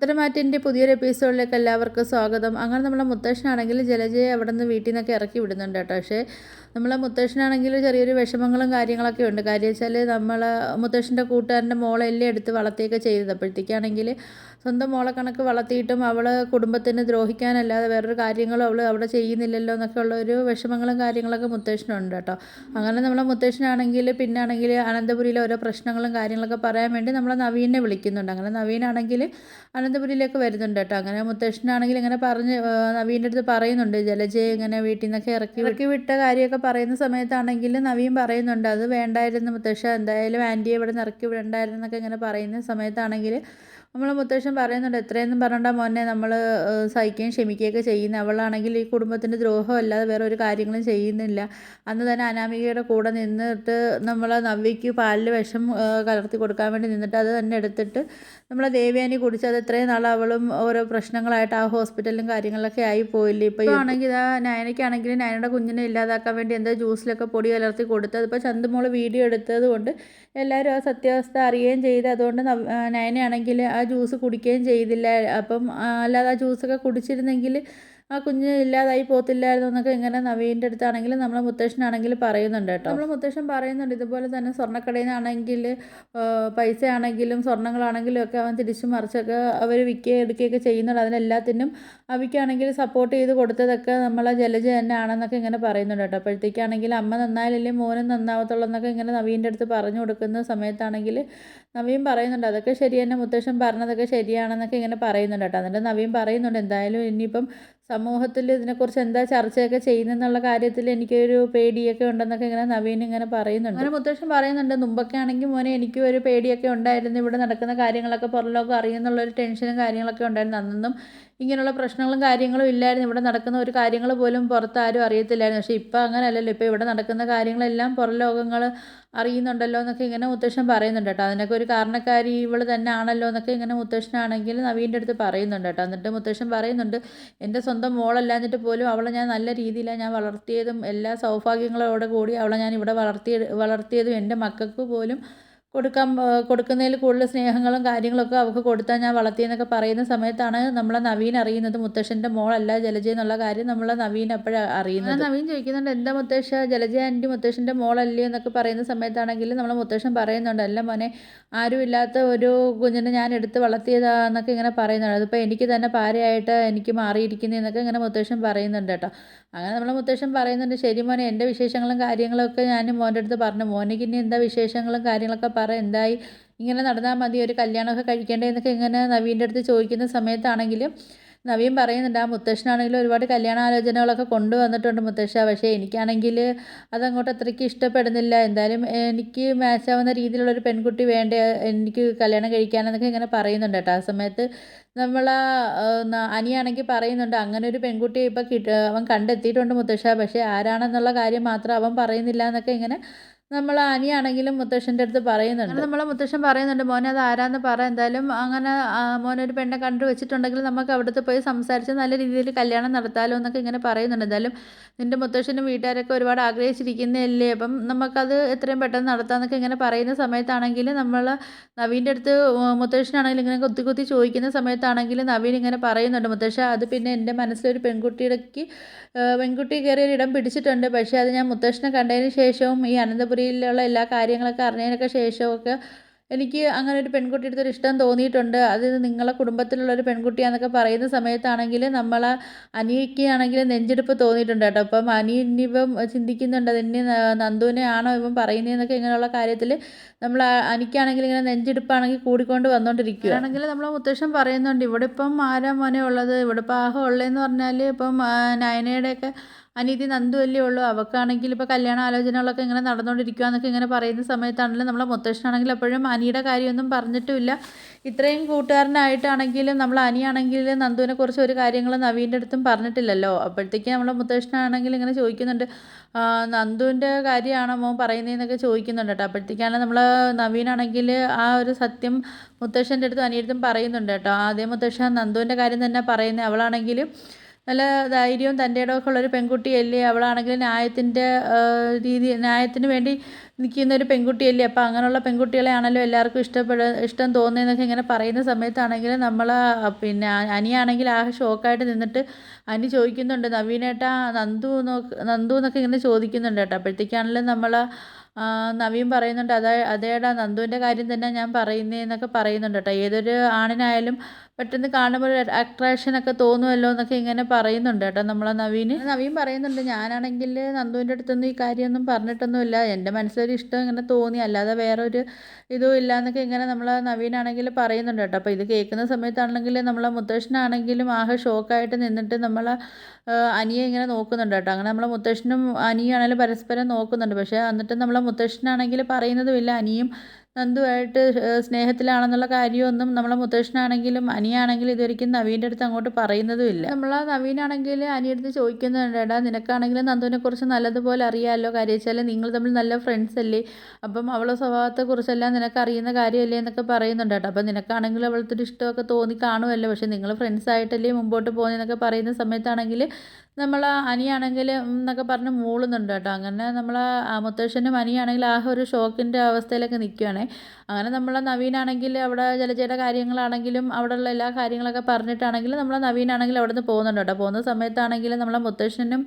ഉത്തരമാറ്റിന്റെ പുതിയൊരു എപ്പിസോഡിലേക്ക് എല്ലാവർക്കും സ്വാഗതം. അങ്ങനെ നമ്മളെ മുത്തശ്ശനാണെങ്കിൽ ജലജയെ അവിടെ നിന്ന് വീട്ടിൽ നിന്നൊക്കെ ഇറക്കി വിടുന്നുണ്ട് കേട്ടോ. പക്ഷേ നമ്മളെ മുത്തശ്ശനാണെങ്കിൽ ചെറിയൊരു വിഷമങ്ങളും കാര്യങ്ങളൊക്കെ ഉണ്ട്. കാര്യം വെച്ചാൽ നമ്മൾ മുത്തശ്ശന്റെ കൂട്ടുകാരന്റെ മോളെല്ലാം എടുത്ത് വളർത്തിയൊക്കെ ചെയ്തത്. അപ്പോഴത്തേക്കാണെങ്കിൽ സ്വന്തം മോളെ കണക്ക് വളർത്തിയിട്ടും അവൾ കുടുംബത്തിന് ദ്രോഹിക്കാനല്ലാതെ വേറൊരു കാര്യങ്ങളും അവൾ അവിടെ ചെയ്യുന്നില്ലല്ലോ എന്നൊക്കെ ഉള്ള ഒരു വിഷമങ്ങളും കാര്യങ്ങളൊക്കെ മുത്തശ്ശനുണ്ട് കേട്ടോ. അങ്ങനെ നമ്മളെ മുത്തശ്ശനാണെങ്കിൽ പിന്നാണെങ്കിൽ അനന്തപുരിയിലെ ഓരോ പ്രശ്നങ്ങളും കാര്യങ്ങളൊക്കെ പറയാൻ വേണ്ടി നമ്മളെ നവീനെ വിളിക്കുന്നുണ്ട്. അങ്ങനെ നവീനാണെങ്കിൽ അനന്തപുരിയിലേക്ക് വരുന്നുണ്ട് കേട്ടോ. അങ്ങനെ മുത്തശ്ശനാണെങ്കിൽ ഇങ്ങനെ പറഞ്ഞ് നവീന്റെ അടുത്ത് പറയുന്നുണ്ട്. ജലജയെ ഇങ്ങനെ വീട്ടിൽ നിന്നൊക്കെ ഇറക്കി ഇറക്കി വിട്ട കാര്യമൊക്കെ പറയുന്ന സമയത്താണെങ്കിൽ നവീൻ പറയുന്നുണ്ട് അത് വേണ്ടായിരുന്നു മുത്തശ്ശ. എന്തായാലും ആന്റിയെ ഇവിടെ നിന്ന് ഇറക്കി എന്നൊക്കെ ഇങ്ങനെ പറയുന്ന സമയത്താണെങ്കിൽ നമ്മൾ മുത്തശ്ശൻ പറയുന്നുണ്ട് എത്രയൊന്നും പറഞ്ഞാൽ മോനെ നമ്മൾ സഹിക്കുകയും ക്ഷമിക്കുകയൊക്കെ ചെയ്യുന്ന. അവളാണെങ്കിൽ ഈ കുടുംബത്തിന്റെ ദ്രോഹം അല്ലാതെ വേറെ ഒരു കാര്യങ്ങളും ചെയ്യുന്നില്ല. അന്ന് തന്നെ അനാമികയുടെ കൂടെ നിന്നിട്ട് നമ്മളെ നവ്യയ്ക്ക് പാലിൽ വിഷം കലർത്തി കൊടുക്കാൻ വേണ്ടി നിന്നിട്ട് അത് തന്നെ എടുത്തിട്ട് നമ്മളെ ദേവ്യാനി കുടിച്ച് അത് ഇത്രയും നാൾ അവളും ഓരോ പ്രശ്നങ്ങളായിട്ട് ആ ഹോസ്പിറ്റലിലും കാര്യങ്ങളിലൊക്കെ ആയി പോയില്ലേ? ഇപ്പോൾ ആണെങ്കിൽ ഇതാ നയനയ്ക്കാണെങ്കിലും നയനയുടെ കുഞ്ഞിനെ ഇല്ലാതാക്കാൻ വേണ്ടി എന്താ ജ്യൂസിലൊക്കെ പൊടി കലർത്തി കൊടുത്തത്. ഇപ്പോൾ ചന്തുമോൾ വീഡിയോ എടുത്തത് കൊണ്ട് എല്ലാവരും ആ സത്യാവസ്ഥ അറിയുകയും ചെയ്ത് അതുകൊണ്ട് നയനയാണെങ്കിൽ ജ്യൂസ് കുടിക്കുകയും ചെയ്തില്ല. അപ്പം അല്ലാതെ ആ ജ്യൂസൊക്കെ കുടിച്ചിരുന്നെങ്കിൽ ആ കുഞ്ഞ് ഇല്ലാതായി പോത്തില്ലായിരുന്നു എന്നൊക്കെ ഇങ്ങനെ നവീന്റെ അടുത്താണെങ്കിലും നമ്മളെ മുത്തശ്ശനാണെങ്കിലും പറയുന്നുണ്ട് കേട്ടോ. നമ്മൾ മുത്തശ്ശൻ പറയുന്നുണ്ട് ഇതുപോലെ തന്നെ സ്വർണക്കടയിൽ നിന്നാണെങ്കിൽ പൈസ ആണെങ്കിലും സ്വർണങ്ങളാണെങ്കിലും ഒക്കെ അവൻ തിരിച്ചു മറിച്ചൊക്കെ അവർ വിൽക്കുകയും എടുക്കുകയൊക്കെ ചെയ്യുന്നുണ്ട്. അതിനെല്ലാത്തിനും അവയ്ക്കാണെങ്കിൽ സപ്പോർട്ട് ചെയ്ത് കൊടുത്തതൊക്കെ നമ്മളെ ജലജ തന്നെ ആണെന്നൊക്കെ ഇങ്ങനെ പറയുന്നുണ്ട് കേട്ടോ. അപ്പോഴത്തേക്കാണെങ്കിൽ അമ്മ നന്നായാലല്ലേ മോനും നന്നാവത്തുള്ളൂ എന്നൊക്കെ ഇങ്ങനെ നവീന്റെ അടുത്ത് പറഞ്ഞു കൊടുക്കുന്ന സമയത്താണെങ്കിൽ നവീൻ പറയുന്നുണ്ട് അതൊക്കെ ശരി തന്നെ മുത്തശ്ശൻ പറഞ്ഞതൊക്കെ ശരിയാണെന്നൊക്കെ ഇങ്ങനെ പറയുന്നുണ്ട് കേട്ടോ. എന്നിട്ട് നവീൻ പറയുന്നുണ്ട് എന്തായാലും ഇനിയിപ്പം സമൂഹത്തിൽ ഇതിനെക്കുറിച്ച് എന്താ ചർച്ചയൊക്കെ ചെയ്യുന്നെന്നുള്ള കാര്യത്തിൽ എനിക്കൊരു പേടിയൊക്കെ ഉണ്ടെന്നൊക്കെ ഇങ്ങനെ നവീൻ ഇങ്ങനെ പറയുന്നുണ്ട്. അങ്ങനെ മുത്തശ്ശൻ പറയുന്നുണ്ട് മുമ്പൊക്കെ ആണെങ്കിൽ മോനെ എനിക്കും ഒരു പേടിയൊക്കെ ഉണ്ടായിരുന്നു. ഇവിടെ നടക്കുന്ന കാര്യങ്ങളൊക്കെ പുറലോകം അറിയുന്നുള്ളൊരു ടെൻഷനും കാര്യങ്ങളൊക്കെ ഉണ്ടായിരുന്നു. അന്നൊന്നും ഇങ്ങനെയുള്ള പ്രശ്നങ്ങളും കാര്യങ്ങളും ഇല്ലായിരുന്നു. ഇവിടെ നടക്കുന്ന ഒരു കാര്യങ്ങൾ പോലും പുറത്താരും അറിയത്തില്ലായിരുന്നു. പക്ഷേ ഇപ്പോൾ അങ്ങനെയല്ലല്ലോ. ഇപ്പോൾ ഇവിടെ നടക്കുന്ന കാര്യങ്ങളെല്ലാം പുറം ലോകങ്ങൾ അറിയുന്നുണ്ടല്ലോ എന്നൊക്കെ ഇങ്ങനെ മുത്തശ്ശൻ പറയുന്നുണ്ട് കേട്ടോ. അതിനൊക്കെ ഒരു കാരണക്കാരി ഇവൾ തന്നെ ആണല്ലോ എന്നൊക്കെ ഇങ്ങനെ മുത്തശ്ശനാണെങ്കിൽ നവീന്റെ അടുത്ത് പറയുന്നുണ്ട് കേട്ടോ. എന്നിട്ട് മുത്തശ്ശൻ പറയുന്നുണ്ട് എന്റെ സ്വന്തം മോളല്ല എന്നിട്ട് പോലും അവളെ ഞാൻ നല്ല രീതിയിലാണ് ഞാൻ വളർത്തിയതും എല്ലാ സൗഭാഗ്യങ്ങളോടെ കൂടി അവളെ ഞാൻ ഇവിടെ വളർത്തിയ വളർത്തിയതും എന്റെ മക്കൾക്ക് പോലും കൊടുക്കാൻ കൊടുക്കുന്നതിൽ കൂടുതൽ സ്നേഹങ്ങളും കാര്യങ്ങളൊക്കെ അവൾക്ക് കൊടുത്താൽ ഞാൻ വളർത്തിയെന്നൊക്കെ പറയുന്ന സമയത്താണ് നമ്മളെ നവീൻ അറിയുന്നത്. മുത്തശ്ശന്റെ മോളല്ല ജലജ എന്നുള്ള കാര്യം നമ്മളെ നവീൻ അപ്പോഴാണ് അറിയുന്നത്. നവീൻ ചോദിക്കുന്നുണ്ട് എന്താ മുത്തശ്ശ? ജലജ ആന്റി മുത്തശ്ശന്റെ മോളല്ലേ? എന്നൊക്കെ പറയുന്ന സമയത്താണെങ്കിൽ നമ്മളെ മുത്തശ്ശൻ പറയുന്നുണ്ട് അല്ല മോനെ ആരുമില്ലാത്ത ഒരു കുഞ്ഞിനെ ഞാൻ എടുത്ത് വളർത്തിയതാന്നൊക്കെ ഇങ്ങനെ പറയുന്നുണ്ട്. അതിപ്പോൾ എനിക്ക് തന്നെ പാരയായിട്ട് എനിക്ക് മാറിയിരിക്കുന്നതെന്നൊക്കെ ഇങ്ങനെ മുത്തശ്ശൻ പറയുന്നുണ്ട് കേട്ടോ. അങ്ങനെ നമ്മളെ മുത്തശ്ശൻ പറയുന്നുണ്ട് ശരി മോനെ എന്റെ വിശേഷങ്ങളും കാര്യങ്ങളൊക്കെ ഞാൻ മോന്റെ അടുത്ത് പറഞ്ഞു. മോനിക്ക് എന്താ വിശേഷങ്ങളും കാര്യങ്ങളൊക്കെ പറ എന്തായി? ഇങ്ങനെ നടന്നാൽ മതി ഒരു കല്യാണമൊക്കെ കഴിക്കേണ്ടതെന്നൊക്കെ ഇങ്ങനെ നവീന്റെ അടുത്ത് ചോദിക്കുന്ന സമയത്താണെങ്കിലും നവീൻ പറയുന്നുണ്ട് ആ മുത്തശ്ശനാണെങ്കിലും ഒരുപാട് കല്യാണാലോചനകളൊക്കെ കൊണ്ടുവന്നിട്ടുണ്ട് മുത്തശ്ശ. പക്ഷേ എനിക്കാണെങ്കിൽ അതങ്ങോട്ട് അത്രയ്ക്ക് ഇഷ്ടപ്പെടുന്നില്ല. എന്തായാലും എനിക്ക് മാച്ചാവുന്ന രീതിയിലുള്ളൊരു പെൺകുട്ടി വേണ്ട? എനിക്ക് കല്യാണം കഴിക്കാനെന്നൊക്കെ ഇങ്ങനെ പറയുന്നുണ്ട് കേട്ടോ. ആ സമയത്ത് നമ്മൾ അനിയാണെങ്കിൽ പറയുന്നുണ്ട് അങ്ങനെ ഒരു പെൺകുട്ടിയെ ഇപ്പം കിട്ട അവൻ കണ്ടെത്തിയിട്ടുണ്ട് മുത്തശ്ശ. പക്ഷേ ആരാണെന്നുള്ള കാര്യം മാത്രം അവൻ പറയുന്നില്ല എന്നൊക്കെ ഇങ്ങനെ നമ്മൾ അനിയാണെങ്കിലും മുത്തശ്ശന്റെ അടുത്ത് പറയുന്നുണ്ട്. നമ്മൾ മുത്തശ്ശൻ പറയുന്നുണ്ട് മോനെ അത് ആരാന്ന് പറ എന്തായാലും അങ്ങനെ മോനൊരു പെണ്ണെ കണ്ടു വെച്ചിട്ടുണ്ടെങ്കിൽ നമുക്ക് അവിടുത്തെ പോയി സംസാരിച്ച് നല്ല രീതിയിൽ കല്യാണം നടത്താലോ എന്നൊക്കെ ഇങ്ങനെ പറയുന്നുണ്ട്. എന്തായാലും നിന്റെ മുത്തശ്ശനും വീട്ടുകാരൊക്കെ ഒരുപാട് ആഗ്രഹിച്ചിരിക്കുന്നതല്ലേ? അപ്പം നമുക്കത് എത്രയും പെട്ടെന്ന് നടത്താമെന്നൊക്കെ ഇങ്ങനെ പറയുന്ന സമയത്താണെങ്കിൽ നമ്മൾ നവീന്റെ അടുത്ത് മുത്തശ്ശനാണെങ്കിലും ഇങ്ങനെ കുത്തി കുത്തി ചോദിക്കുന്ന സമയത്താണെങ്കിൽ നവീൻ ഇങ്ങനെ പറയുന്നുണ്ട്. മുത്തശ്ശ അത് പിന്നെ എന്റെ മനസ്സിലൊരു പെൺകുട്ടിയിടയ്ക്ക് പെൺകുട്ടി കയറിയൊരിടം പിടിച്ചിട്ടുണ്ട്. പക്ഷേ അത് ഞാൻ മുത്തശ്ശനെ കണ്ടതിന് ശേഷവും ഈ അനന്തപുരി മുറിയിലുള്ള എല്ലാ കാര്യങ്ങളൊക്കെ അറിഞ്ഞതിനൊക്കെ ശേഷമൊക്കെ എനിക്ക് അങ്ങനെ ഒരു പെൺകുട്ടിയുടെ ഇഷ്ടം തോന്നിയിട്ടുണ്ട്. അത് നിങ്ങളെ കുടുംബത്തിലുള്ള ഒരു പെൺകുട്ടിയാണെന്നൊക്കെ പറയുന്ന സമയത്താണെങ്കിൽ നമ്മളെ അനിയക്കാണെങ്കിൽ നെഞ്ചെടുപ്പ് തോന്നിയിട്ടുണ്ട് കേട്ടോ. അപ്പം അനി ഇനിയിപ്പം ചിന്തിക്കുന്നുണ്ട് അതിന് നന്ദുവിനെ ആണോ ഇവൻ പറയുന്നതെന്നൊക്കെ ഇങ്ങനെയുള്ള കാര്യത്തിൽ നമ്മൾ അനിക്കാണെങ്കിൽ ഇങ്ങനെ നെഞ്ചെടുപ്പാണെങ്കിൽ കൂടിക്കൊണ്ട് വന്നുകൊണ്ടിരിക്കുക ആണെങ്കിൽ നമ്മൾ മുത്തശ്ശൻ പറയുന്നുണ്ട് ഇവിടെ ഇപ്പം ആരാ മോനെ ഉള്ളത്? ഇവിടെ ഇപ്പം ആഹം ഉള്ളതെന്ന് പറഞ്ഞാൽ ഇപ്പം നയനയുടെയൊക്കെ അനീതി നന്ദു അല്ലേ ഉള്ളൂ. അവൾക്കാണെങ്കിൽ ഇപ്പോൾ കല്യാണ ആലോചനകളൊക്കെ ഇങ്ങനെ നടന്നുകൊണ്ടിരിക്കുക എന്നൊക്കെ ഇങ്ങനെ പറയുന്ന സമയത്താണെങ്കിലും നമ്മളെ മുത്തശ്ശനാണെങ്കിൽ എപ്പോഴും അനിയുടെ കാര്യമൊന്നും പറഞ്ഞിട്ടുമില്ല. ഇത്രയും കൂട്ടുകാരനായിട്ടാണെങ്കിലും നമ്മൾ അനിയാണെങ്കിലും നന്ദുവിനെ കുറിച്ച് ഒരു കാര്യങ്ങളും നവീന്റെ അടുത്തും പറഞ്ഞിട്ടില്ലല്ലോ. അപ്പോഴത്തേക്ക് നമ്മളെ മുത്തശ്ശനാണെങ്കിൽ ഇങ്ങനെ ചോദിക്കുന്നുണ്ട് നന്ദുവിന്റെ കാര്യമാണോ മോൻ പറയുന്നതെന്നൊക്കെ ചോദിക്കുന്നുണ്ട് കേട്ടോ. അപ്പോഴത്തേക്കാണ് നമ്മൾ നവീനാണെങ്കിൽ ആ ഒരു സത്യം മുത്തശ്ശന്റെ അടുത്തും അനിയടുത്തും പറയുന്നുണ്ട് കേട്ടോ. ആദ്യം മുത്തശ്ശൻ നന്ദുവിന്റെ കാര്യം തന്നെ പറയുന്നത് അവളാണെങ്കിൽ നല്ല ധൈര്യവും തന്റെ ഇടമൊക്കെ ഉള്ളൊരു പെൺകുട്ടിയല്ലേ? അവളാണെങ്കിൽ ന്യായത്തിന്റെ രീതി ന്യായത്തിന് വേണ്ടി നിൽക്കുന്ന ഒരു പെൺകുട്ടിയല്ലേ? അപ്പോൾ അങ്ങനെയുള്ള പെൺകുട്ടികളെ ആണല്ലോ എല്ലാവർക്കും ഇഷ്ടപ്പെടുക ഇഷ്ടം തോന്നുന്നതെന്നൊക്കെ ഇങ്ങനെ പറയുന്ന സമയത്താണെങ്കിൽ നമ്മൾ പിന്നെ അനിയാണെങ്കിൽ ആ ഷോക്കായിട്ട് നിന്നിട്ട് അനി ചോദിക്കുന്നുണ്ട് നവീനേട്ടാ നന്ദു നോക്ക് നന്ദു എന്നൊക്കെ ഇങ്ങനെ ചോദിക്കുന്നുണ്ട് കേട്ടോ. അപ്പോഴത്തേക്കാണെങ്കിലും നമ്മൾ നവീൻ പറയുന്നുണ്ട് അതാ അതേടാ നന്ദുവിന്റെ കാര്യം തന്നെ ഞാൻ പറയുന്നതെന്നൊക്കെ പറയുന്നുണ്ട് കേട്ടോ. ഏതൊരു ആണിനായാലും പെട്ടെന്ന് കാണുമ്പോൾ ഒരു അട്രാക്ഷനൊക്കെ തോന്നുമല്ലോ എന്നൊക്കെ ഇങ്ങനെ പറയുന്നുണ്ട് കേട്ടോ നമ്മളെ നവീൻ നവീൻ പറയുന്നുണ്ട് ഞാനാണെങ്കിൽ നന്ദുവിന്റെ അടുത്തൊന്നും ഈ കാര്യമൊന്നും പറഞ്ഞിട്ടൊന്നുമില്ല. എന്റെ മനസ്സിലൊരു ഇഷ്ടം ഇങ്ങനെ തോന്നി. അല്ലാതെ വേറെ ഒരു ഇതും ഇല്ല എന്നൊക്കെ ഇങ്ങനെ നമ്മളെ നവീനാണെങ്കിൽ പറയുന്നുണ്ട് കേട്ടോ. അപ്പോൾ ഇത് കേൾക്കുന്ന സമയത്താണെങ്കിൽ നമ്മളെ മുത്തശ്ശനാണെങ്കിലും ആകെ ഷോക്കായിട്ട് നിന്നിട്ട് നമ്മളെ അനിയെ ഇങ്ങനെ നോക്കുന്നുണ്ട് കേട്ടോ. അങ്ങനെ നമ്മളെ മുത്തശ്ശനും അനിയാണെങ്കിലും പരസ്പരം നോക്കുന്നുണ്ട്. പക്ഷേ എന്നിട്ട് നമ്മളെ മുത്തശ്ശനാണെങ്കിൽ പറയുന്നതുമില്ല. അനിയും നന്ദുവായിട്ട് സ്നേഹത്തിലാണെന്നുള്ള കാര്യമൊന്നും നമ്മളെ മുത്തശ്ശനാണെങ്കിലും അനിയാണെങ്കിലും ഇതൊരിക്കലും നവീന്റെ അടുത്ത് അങ്ങോട്ട് പറയുന്നതുമില്ല. നമ്മൾ നവീനാണെങ്കിൽ അനിയടുത്ത് ചോദിക്കുന്നുണ്ട് എടാ നിനക്കാണെങ്കിലും നന്ദുവിനെക്കുറിച്ച് നല്ലതുപോലെ അറിയാമല്ലോ കാര്യം വെച്ചാൽ നിങ്ങൾ തമ്മിൽ നല്ല ഫ്രണ്ട്സ് അല്ലേ അപ്പം അവളെ സ്വഭാവത്തെക്കുറിച്ചെല്ലാം നിനക്ക് അറിയുന്ന കാര്യമല്ലേ? എന്നൊക്കെ പറയുന്നുണ്ട് കേട്ടോ. അപ്പം നിനക്കാണെങ്കിലും അവളത്തെ ഒരു ഇഷ്ടമൊക്കെ തോന്നി കാണുമല്ലോ. പക്ഷേ നിങ്ങൾ ഫ്രണ്ട്സ് ആയിട്ടല്ലേ മുമ്പോട്ട് പോകുന്നതെന്നൊക്കെ പറയുന്ന സമയത്താണെങ്കിൽ നമ്മൾ അനിയാണെങ്കിൽ എന്നൊക്കെ പറഞ്ഞ് മൂളുന്നുണ്ട് കേട്ടോ. അങ്ങനെ നമ്മൾ മുത്തശ്ശനും അനിയാണെങ്കിൽ ആ ഒരു ഷോക്കിന്റെ അവസ്ഥയിലൊക്കെ നിൽക്കുകയാണ് അങ്ങനെ നമ്മൾ നവീനാണെങ്കിൽ അവിടെ ജലജയുടെ കാര്യങ്ങളാണെങ്കിലും അവിടെയുള്ള എല്ലാ കാര്യങ്ങളൊക്കെ പറഞ്ഞിട്ടാണെങ്കിലും നമ്മൾ നവീനാണെങ്കിൽ അവിടെ നിന്ന് പോകുന്നുണ്ട് കേട്ടോ. പോകുന്ന സമയത്താണെങ്കിലും നമ്മളെ മുത്തശ്ശനും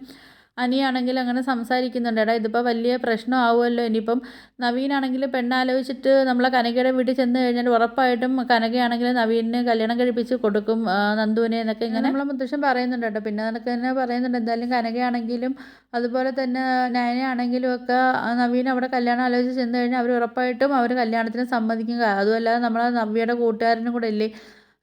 അനിയാണെങ്കിൽ അങ്ങനെ സംസാരിക്കുന്നുണ്ട്. എടാ ഇതിപ്പോൾ വലിയ പ്രശ്നം പ്രശ്നമാവുമല്ലോ. ഇനിയിപ്പം നവീനാണെങ്കിൽ പെണ്ണാലോചിച്ചിട്ട് നമ്മളെ കനകയുടെ വീട്ടിൽ ചെന്ന് കഴിഞ്ഞാൽ ഉറപ്പായിട്ടും കനകയാണെങ്കിൽ നവീനെ കല്യാണം കഴിപ്പിച്ച് കൊടുക്കും നന്ദുവിനെ എന്നൊക്കെ ഇങ്ങനെ. നമ്മളെ മുത്തശ്ശൻ പറയുന്നുണ്ട് കേട്ടോ. പിന്നെ നിനക്ക് തന്നെ പറയുന്നുണ്ട്. എന്തായാലും കനകയാണെങ്കിലും അതുപോലെ തന്നെ നയനയാണെങ്കിലും ഒക്കെ നവീൻ അവിടെ കല്യാണം ആലോചിച്ച് ചെന്ന് കഴിഞ്ഞാൽ അവർ ഉറപ്പായിട്ടും അവർ കല്യാണത്തിന് സമ്മതിക്കും. അതുമല്ലാതെ നമ്മളെ നവ്യയുടെ കൂട്ടുകാരനും കൂടെ അല്ലേ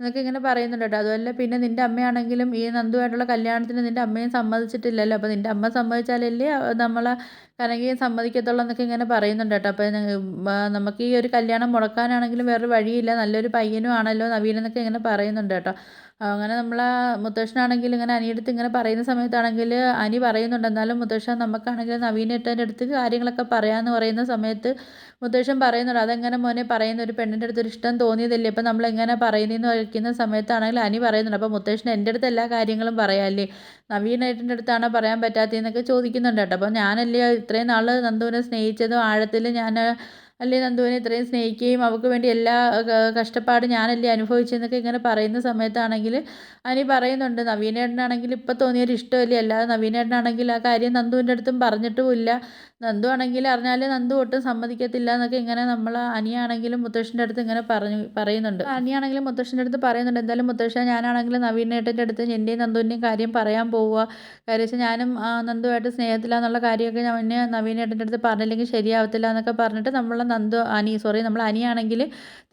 എന്നൊക്കെ ഇങ്ങനെ പറയുന്നുണ്ട് കേട്ടോ. അതുമല്ല പിന്നെ നിന്റെ അമ്മയാണെങ്കിലും ഈ നന്ദുവായിട്ടുള്ള കല്യാണത്തിന് നിന്റെ അമ്മയും സമ്മതിച്ചിട്ടില്ലല്ലോ. അപ്പോൾ നിന്റെ അമ്മ സമ്മതിച്ചാലല്ലേ നമ്മളെ കനകയും സമ്മതിക്കത്തുള്ളൂ എന്നൊക്കെ ഇങ്ങനെ പറയുന്നുണ്ട് കേട്ടോ. അപ്പോൾ നമുക്ക് ഈ ഒരു കല്യാണം മുടക്കാനാണെങ്കിലും വേറൊരു വഴിയില്ല. നല്ലൊരു പയ്യനും ആണല്ലോ നവീൻ എന്നൊക്കെ ഇങ്ങനെ പറയുന്നുണ്ട് കേട്ടോ. അങ്ങനെ നമ്മൾ മുത്തശ്ശനാണെങ്കിൽ ഇങ്ങനെ അനിയടുത്ത് ഇങ്ങനെ പറയുന്ന സമയത്താണെങ്കിൽ അനി പറയുന്നുണ്ട്. എന്നാലും മുത്തശ്ശൻ നമുക്കാണെങ്കിൽ നവീനേട്ടന്റെ അടുത്ത് കാര്യങ്ങളൊക്കെ പറയാമെന്ന് പറയുന്ന സമയത്ത് മുത്തശ്ശൻ പറയുന്നുണ്ട്. അതെങ്ങനെ മോനെ പറയുന്ന ഒരു പെണ്ണിന്റെ അടുത്ത് ഒരു ഇഷ്ടം തോന്നിയതല്ലേ? അപ്പോൾ നമ്മളെങ്ങനെ പറയുന്നതെന്ന് വയ്ക്കുന്ന സമയത്താണെങ്കിൽ അനി പറയുന്നുണ്ട്. അപ്പോൾ മുത്തശ്ശൻ എന്റെ അടുത്ത് എല്ലാ കാര്യങ്ങളും പറയാമല്ലേ നവീനേട്ടന്റെ അടുത്താണോ പറയാൻ പറ്റാത്തതെന്നൊക്കെ ചോദിക്കുന്നുണ്ട് കേട്ടോ. അപ്പോൾ ഞാനല്ലേ ഇത്രയും നാൾ നന്ദുവിനെ സ്നേഹിച്ചതും ആഴത്തിൽ ഞാൻ അല്ലേ നന്ദുവിനെ ഇത്രയും സ്നേഹിക്കുകയും അവൾക്ക് വേണ്ടി എല്ലാ കഷ്ടപ്പാടും ഞാനല്ലേ അനുഭവിച്ചതെന്നൊക്കെ ഇങ്ങനെ പറയുന്ന സമയത്താണെങ്കിൽ അനി പറയുന്നുണ്ട് നവീനേട്ടനാണെങ്കിൽ ഇപ്പോൾ തോന്നിയൊരു ഇഷ്ടമല്ലേ? അല്ലാതെ നവീനേട്ടനാണെങ്കിൽ ആ കാര്യം നന്ദുവിന്റെ അടുത്തും പറഞ്ഞിട്ടുമില്ല. നന്ദു ആണെങ്കിൽ അറിഞ്ഞാൽ നന്ദു ഒട്ടും സമ്മതിക്കത്തില്ല എന്നൊക്കെ ഇങ്ങനെ നമ്മൾ അനിയാണെങ്കിലും മുത്തശ്ശന്റെ അടുത്ത് ഇങ്ങനെ പറഞ്ഞു പറയുന്നുണ്ട്. അനിയാണെങ്കിലും മുത്തശ്ശന്റെ അടുത്ത് പറയുന്നുണ്ട് എന്തായാലും മുത്തശ്ശ ഞാനാണെങ്കിലും നവീനേട്ടന്റെ അടുത്ത് എന്റെയും നന്ദുവിന്റെയും കാര്യം പറയാൻ പോവുക. കാര്യം വെച്ചാൽ ഞാനും നന്ദുവായിട്ട് സ്നേഹത്തില്ല എന്നുള്ള കാര്യമൊക്കെ ഞാൻ നവീനേട്ടന്റെ അടുത്ത് പറഞ്ഞില്ലെങ്കിൽ ശരിയാവത്തില്ല എന്നൊക്കെ പറഞ്ഞിട്ട് നമ്മൾ നന്ദു അനി സോറി നമ്മൾ അനിയാണെങ്കിൽ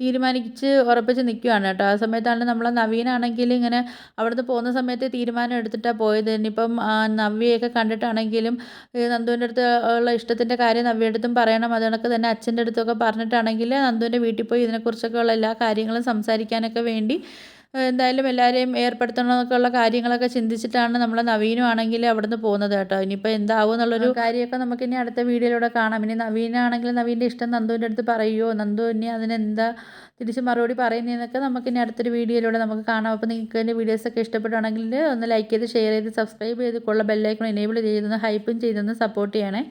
തീരുമാനിച്ച് ഉറപ്പിച്ച് നിൽക്കുകയാണ് കേട്ടോ. ആ സമയത്താണ് നമ്മൾ നവീനാണെങ്കിൽ ഇങ്ങനെ അവിടുന്ന് പോകുന്ന സമയത്ത് തീരുമാനം എടുത്തിട്ടാണ് പോയത്. ഇനിയിപ്പം നവ്യയൊക്കെ കണ്ടിട്ടാണെങ്കിലും നന്ദുവിന്റെ അടുത്ത് ഉള്ള ഇഷ്ടത്തിന്റെ കാര്യം നവ്യയുടെ അടുത്തും പറയണം. അതുകൊണ്ടൊക്കെ തന്നെ അച്ഛന്റെ അടുത്തൊക്കെ പറഞ്ഞിട്ടാണെങ്കിൽ നന്ദുവിന്റെ വീട്ടിൽ പോയി ഇതിനെക്കുറിച്ചൊക്കെ ഉള്ള എല്ലാ കാര്യങ്ങളും സംസാരിക്കാനൊക്കെ വേണ്ടി എന്തായാലും എല്ലാവരെയും ഏർപ്പെടുത്തണം എന്നൊക്കെ ഉള്ള കാര്യങ്ങളൊക്കെ ചിന്തിച്ചിട്ടാണ് നമ്മൾ നവീനും ആണെങ്കിൽ അവിടുന്ന് പോകുന്നത് കേട്ടോ. ഇനിയിപ്പോൾ എന്താവും എന്നുള്ളൊരു കാര്യമൊക്കെ നമുക്ക് ഇനി അടുത്ത വീഡിയോയിലൂടെ കാണാം. ഇനി നവീനാണെങ്കിൽ നവീന്റെ ഇഷ്ടം നന്ദുവിന്റെ അടുത്ത് പറയുമോ നന്ദു ഇനി അതിനെന്താ തിരിച്ച് മറുപടി പറയുന്നതെന്നൊക്കെ നമുക്ക് ഇനി അടുത്തൊരു വീഡിയോയിലൂടെ നമുക്ക് കാണാം. അപ്പോൾ നിങ്ങൾക്ക് എന്റെ വീഡിയോസൊക്കെ ഇഷ്ടപ്പെടുകയാണെങ്കിൽ ഒന്ന് ലൈക്ക് ചെയ്ത് ഷെയർ ചെയ്ത് സബ്സ്ക്രൈബ് ചെയ്ത് കൊള്ള ബെല്ലൈക്കൺ എനേബിൾ ചെയ്തൊന്ന് ഹൈപ്പും ചെയ്തൊന്ന് സപ്പോർട്ട് ചെയ്യണേ.